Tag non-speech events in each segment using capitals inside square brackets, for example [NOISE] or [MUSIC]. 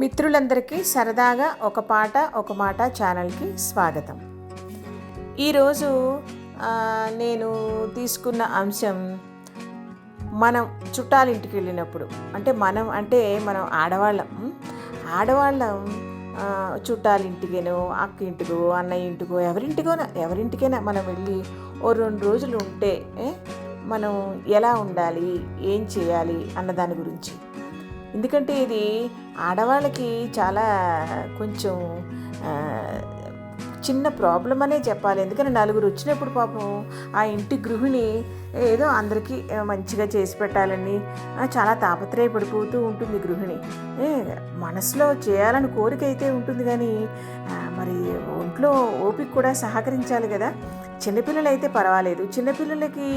మిత్రులందరికీ సరదాగా ఒక పాట ఒక మాట ఛానల్కి స్వాగతం. ఈరోజు నేను తీసుకున్న అంశం మనం చుట్టాలింటికి వెళ్ళినప్పుడు అంటే మనం అంటే మనం ఆడవాళ్ళం. ఆడవాళ్ళం చుట్టాలింటికేనో అక్క ఇంటికో అన్నయ్య ఇంటికో ఎవరింటికోనా ఎవరింటికైనా మనం వెళ్ళి ఓ రెండు రోజులు ఉంటే మనం ఎలా ఉండాలి ఏం చేయాలి అన్న దాని గురించి. ఎందుకంటే ఇది ఆడవాళ్ళకి చాలా కొంచెం చిన్న ప్రాబ్లం అనే చెప్పాలి. ఎందుకంటే నలుగురు వచ్చినప్పుడు పాపం ఆ ఇంటి గృహిణి ఏదో అందరికీ మంచిగా చేసి పెట్టాలని చాలా తాపత్రయపడిపోతూ ఉంటుంది గృహిణి. మనసులో చేయాలని కోరిక అయితే ఉంటుంది కానీ మరి ఇంట్లో ఓపిక కూడా సహకరించాలి కదా. చిన్నపిల్లలు అయితే పర్వాలేదు. చిన్నపిల్లలకి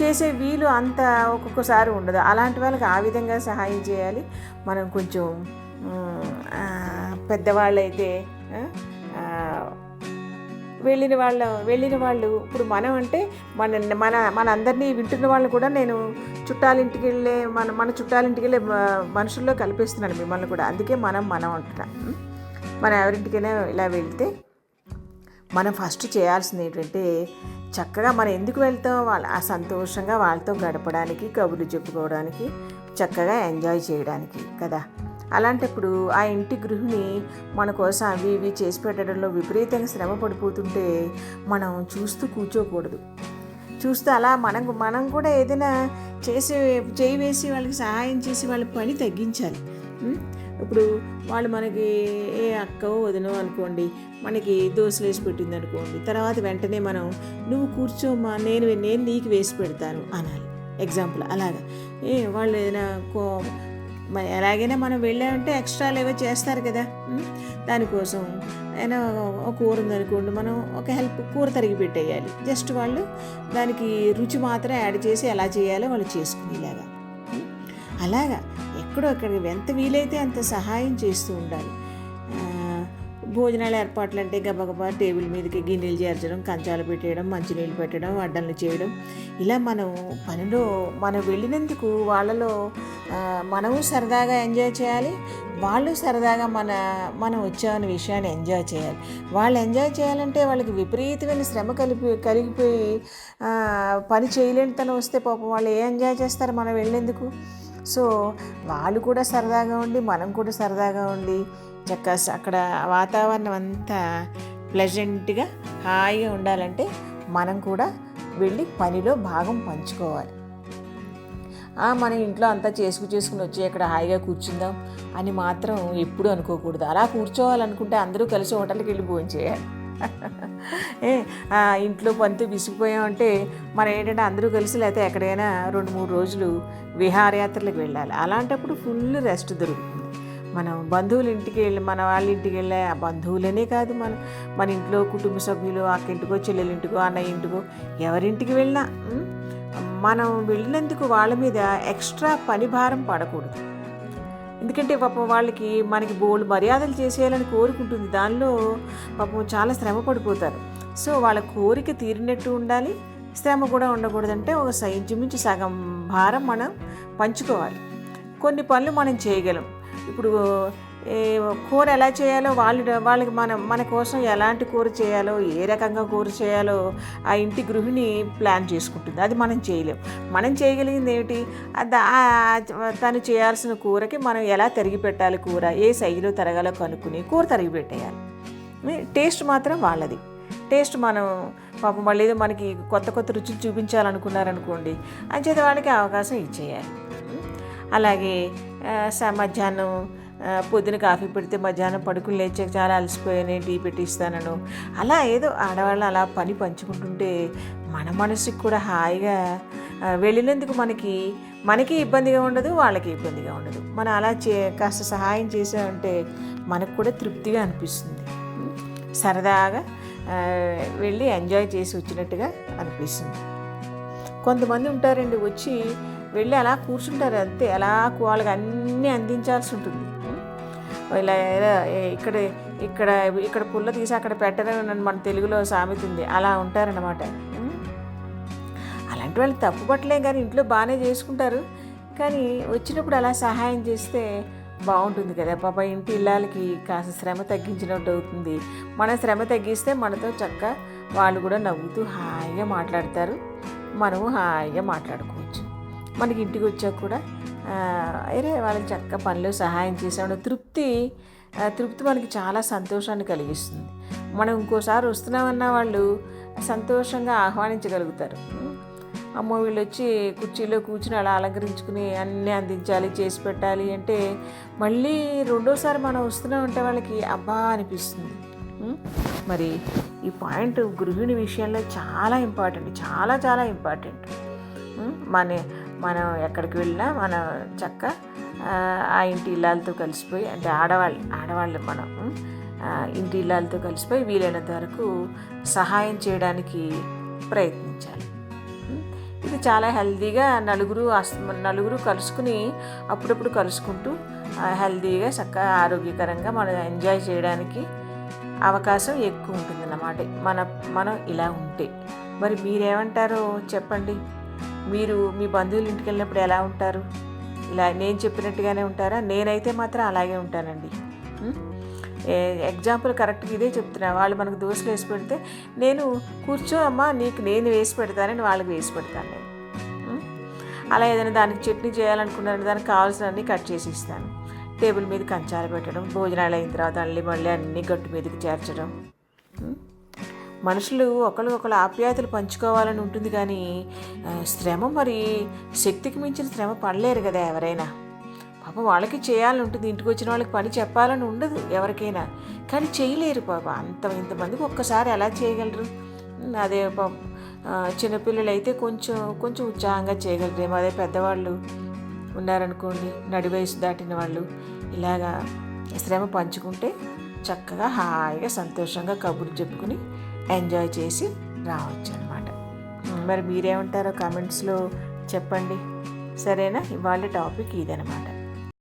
చేసే వీలు అంత ఒక్కొక్కసారి ఉండదు. అలాంటి వాళ్ళకి ఆ విధంగా సహాయం చేయాలి. మనం కొంచెం పెద్దవాళ్ళైతే వెళ్ళిన వాళ్ళ వెళ్ళిన వాళ్ళు ఇప్పుడు మనం అంటే మన మన మన అందరినీ వింటున్న వాళ్ళు కూడా నేను చుట్టాలింటికి వెళ్ళే మన మన చుట్టాలింటికి వెళ్ళే మనుషుల్లో కల్పిస్తున్నాను మిమ్మల్ని కూడా. అందుకే మనం మనం అంటున్నాం. మనం ఎవరింటికైనా ఇలా వెళ్తే మనం ఫస్ట్ చేయాల్సింది ఏంటంటే చక్కగా మనం ఎందుకు వెళ్తాం? వాళ్ళ ఆ సంతోషంగా వాళ్ళతో గడపడానికి కబుర్లు చెప్పుకోవడానికి చక్కగా ఎంజాయ్ చేయడానికి కదా. అలాంటప్పుడు ఆ ఇంటి గృహిణి మన కోసం అవి ఇవి చేసి పెట్టడంలో విపరీతంగా శ్రమ పడిపోతుంటే మనం చూస్తూ కూర్చోకూడదు. చూస్తూ అలా మనం మనం కూడా ఏదైనా చేసి చేయి వేసి వాళ్ళకి సహాయం చేసి వాళ్ళ పని తగ్గించాలి. ఇప్పుడు వాళ్ళు మనకి ఏ అక్కో వదినో అనుకోండి మనకి దోశలు వేసి పెట్టింది అనుకోండి తర్వాత వెంటనే మనం నువ్వు కూర్చోమ్మా నేను నేను నీకు వేసి పెడతాను అనాలి. ఎగ్జాంపుల్ అలాగా. ఏ వాళ్ళు ఏదైనా కో ఎలాగైనా మనం వెళ్ళామంటే ఎక్స్ట్రాలు ఏవో చేస్తారు కదా దానికోసం అయినా ఒక కూర ఉందనుకోండి మనం ఒక హెల్ప్ కూర తరిగి పెట్టేయాలి. జస్ట్ వాళ్ళు దానికి రుచి మాత్రం యాడ్ చేసి ఎలా చేయాలో వాళ్ళు చేసుకునేలాగా. అలాగా. ఎక్కడో అక్కడికి ఎంత వీలైతే అంత సహాయం చేస్తూ ఉండాలి. భోజనాల ఏర్పాట్లు అంటే గబగబా టేబుల్ మీదకి గిన్నెలు చేర్చడం కంచాలు పెట్టేయడం మంచినీళ్ళు పెట్టడం అడ్డలు చేయడం. ఇలా మనం పనిలో మనం వెళ్ళినందుకు వాళ్ళలో మనము సరదాగా ఎంజాయ్ చేయాలి. వాళ్ళు సరదాగా మన మనం వచ్చామనే విషయాన్ని ఎంజాయ్ చేయాలి. వాళ్ళు ఎంజాయ్ చేయాలంటే వాళ్ళకి విపరీతమైన శ్రమ కలిపి కలిగిపోయి పని చేయలేని తను వస్తే పాపం వాళ్ళు ఏ ఎంజాయ్ చేస్తారు మనం వెళ్ళేందుకు సో వాళ్ళు కూడా సరదాగా ఉండి మనం కూడా సరదాగా ఉండి చక్కగా అక్కడ వాతావరణం అంతా ప్లెజెంట్గా హాయిగా ఉండాలంటే మనం కూడా వెళ్ళి పనిలో భాగం పంచుకోవాలి. మనం మన ఇంట్లో అంతా చేసుకు చేసుకుని వచ్చి అక్కడ హాయిగా కూర్చుందాం అని మాత్రం ఎప్పుడూ అనుకోకూడదు. అలా కూర్చోవాలనుకుంటే అందరూ కలిసి హోటల్కి వెళ్ళి భోజనం చేయాలి. [LAUGHS] ఏ ఇంట్లో పనితో విసిగిపోయామంటే మనం ఏంటంటే అందరూ కలిసి లేకపోతే ఎక్కడైనా రెండు మూడు రోజులు విహారయాత్రలకు వెళ్ళాలి. అలాంటప్పుడు ఫుల్ రెస్ట్ దొరుకుతుంది. మనం బంధువుల ఇంటికి వెళ్ళి మన వాళ్ళ ఇంటికి వెళ్ళే ఆ బంధువులనే కాదు మనం మన ఇంట్లో కుటుంబ సభ్యులు అక్కింటికో చెల్లెలు ఇంటికో అన్నయ్య ఇంటికో ఎవరింటికి వెళ్ళినా మనం వెళ్ళినందుకు వాళ్ళ మీద ఎక్స్ట్రా పని భారం పడకూడదు. ఎందుకంటే పాపం వాళ్ళకి మనకి బోల్డ్ మర్యాదలు చేసేయాలని కోరుకుంటుంది. దానిలో పాపం చాలా శ్రమ పడిపోతారు. సో వాళ్ళ కోరిక తీరినట్టు ఉండాలి. శ్రమ కూడా ఉండకూడదంటే ఒక స- ఇంచుమించు సగం భారం మనం పంచుకోవాలి. కొన్ని పనులు మనం చేయగలం. ఇప్పుడు ఏ కూర ఎలా చేయాలో వాళ్ళు వాళ్ళకి మన మన కోసం ఎలాంటి కూర చేయాలో ఏ రకంగా కూర చేయాలో ఆ ఇంటి గృహిణి ప్లాన్ చేసుకుంటుంది. అది మనం చేయలేం. మనం చేయగలిగింది ఏమిటి? అది తను చేయాల్సిన కూరకి మనం ఎలా తరిగి పెట్టాలి కూర? ఏ సైజులో తరగాలో కనుక్కుని కూర తరిగి పెట్టేయాలి. టేస్ట్ మాత్రం వాళ్ళది. టేస్ట్ మనం పాపం వాళ్ళు ఏదో మనకి కొత్త కొత్త రుచులు చూపించాలనుకున్నారనుకోండి అంచేత వాళ్ళకి అవకాశం ఇచ్చేయాలి. అలాగే మధ్యాహ్నం పొద్దున కాఫీ పెడితే మధ్యాహ్నం పడుకుని లేచాక చాలా అలసిపోయాను టీ పెట్టిస్తానను. అలా ఏదో ఆడవాళ్ళు అలా పని పంచుకుంటుంటే మన మనసుకి కూడా హాయిగా వెళ్ళినందుకు మనకి మనకి ఇబ్బందిగా ఉండదు వాళ్ళకి ఇబ్బందిగా ఉండదు. మనం అలా చే కాస్త సహాయం చేసామంటే మనకు కూడా తృప్తిగా అనిపిస్తుంది. సరదాగా వెళ్ళి ఎంజాయ్ చేసి వచ్చినట్టుగా అనిపిస్తుంది. కొంతమంది ఉంటారండి వచ్చి వెళ్ళి అలా కూర్చుంటారు అంతే. అలా వాళ్ళకి అన్నీ అందించాల్సి ఉంటుంది. ఇలా ఇక్కడ ఇక్కడ ఇక్కడ పుల్ల తీసి అక్కడ పెట్టడం మన తెలుగులో సామెత ఉంది. అలా ఉంటారన్నమాట. అలాంటి వాళ్ళు తప్పు పట్టలేం కానీ ఇంట్లో బాగానే చేసుకుంటారు. కానీ వచ్చినప్పుడు అలా సహాయం చేస్తే బాగుంటుంది కదా. పాప ఇంటి ఇళ్ళకి కాస్త శ్రమ తగ్గించినట్టు అవుతుంది. మన శ్రమ తగ్గిస్తే మనతో చక్క వాళ్ళు కూడా నవ్వుతూ హాయిగా మాట్లాడతారు. మనము హాయిగా మాట్లాడుకుంటాం. మనకి ఇంటికి వచ్చాక కూడా అరే వాళ్ళకి చక్క పనిలో సహాయం చేసామన్న తృప్తి తృప్తి మనకి చాలా సంతోషాన్ని కలిగిస్తుంది. మనం ఇంకోసారి వస్తున్నామన్న వాళ్ళు సంతోషంగా ఆహ్వానించగలుగుతారు. అమ్మ అమ్మో వీళ్ళు వచ్చి కుర్చీలో కూర్చుని అలా అలంకరించుకుని అన్నీ అందించాలి చేసి పెట్టాలి అంటే మళ్ళీ రెండోసారి మనం వస్తున్నామంటే వాళ్ళకి అబ్బా అనిపిస్తుంది. మరి ఈ పాయింట్ గృహిణి విషయంలో చాలా ఇంపార్టెంట్ చాలా చాలా ఇంపార్టెంట్. మన మనం ఎక్కడికి వెళ్ళినా మన చక్క ఆ, ఇంటి ఇళ్ళతో కలిసిపోయి అంటే ఆడవాళ్ళు ఆడవాళ్ళు మనం ఇంటి ఇల్లాలతో కలిసిపోయి వీలైనంత వరకు సహాయం చేయడానికి ప్రయత్నించాలి. ఇది చాలా హెల్తీగా నలుగురు నలుగురు కలుసుకుని అప్పుడప్పుడు కలుసుకుంటూ హెల్దీగా హెల్తీగా చక్కగా ఆరోగ్యకరంగా మనం ఎంజాయ్ చేయడానికి అవకాశం ఎక్కువ ఉంటుందన్నమాట. మన మనం ఇలా ఉంటే. మరి మీరేమంటారో చెప్పండి. మీరు మీ బంధువుల ఇంటికి వెళ్ళినప్పుడు ఎలా ఉంటారు? ఇలా నేను చెప్పినట్టుగానే ఉంటారా? నేనైతే మాత్రం అలాగే ఉంటానండి. ఏ- ఎగ్జాంపుల్ కరెక్ట్గా ఇదే చెప్తున్నా. వాళ్ళు మనకు దోశలు వేసి పెడితే నేను కూర్చో అమ్మా నీకు నేను వేసి పెడతానని వాళ్ళకి వేసి పెడతాను నేను. అలా ఏదైనా దానికి చట్నీ చేయాలనుకున్నాను దానికి కావాల్సినవన్నీ కట్ చేసి ఇస్తాను టేబుల్ మీద కంచాలు పెట్టడం భోజనాలు అయిన తర్వాత అల్లి మళ్ళీ అన్నీ గట్టు మీదకి చేర్చడం. మనుషులు ఒకళ్ళు ఒకళ్ళు ఆప్యాయతలు పంచుకోవాలని ఉంటుంది కానీ శ్రమ మరి శక్తికి మించిన శ్రమ పడలేరు కదా ఎవరైనా. పాపం వాళ్ళకి చేయాలని ఉంటుంది ఇంటికి వచ్చిన వాళ్ళకి పని చెప్పాలని ఉండదు ఎవరికైనా. కానీ చేయలేరు పాప అంత ఇంతమందికి ఒక్కసారి ఎలా చేయగలరు? అదే పాపం చిన్నపిల్లలు అయితే కొంచెం కొంచెం ఉత్సాహంగా చేయగలరేమో. అదే పెద్దవాళ్ళు ఉన్నారనుకోండి నడి వయసు దాటిన వాళ్ళు ఇలాగా శ్రమ పంచుకుంటే చక్కగా హాయిగా సంతోషంగా కబుర్లు చెప్పుకుని ఎంజాయ్ చేసి రావచ్చు అనమాట మరి మీరేమంటారో కామెంట్స్లో చెప్పండి. సరేనా? ఇవాళ టాపిక్ ఇదనమాట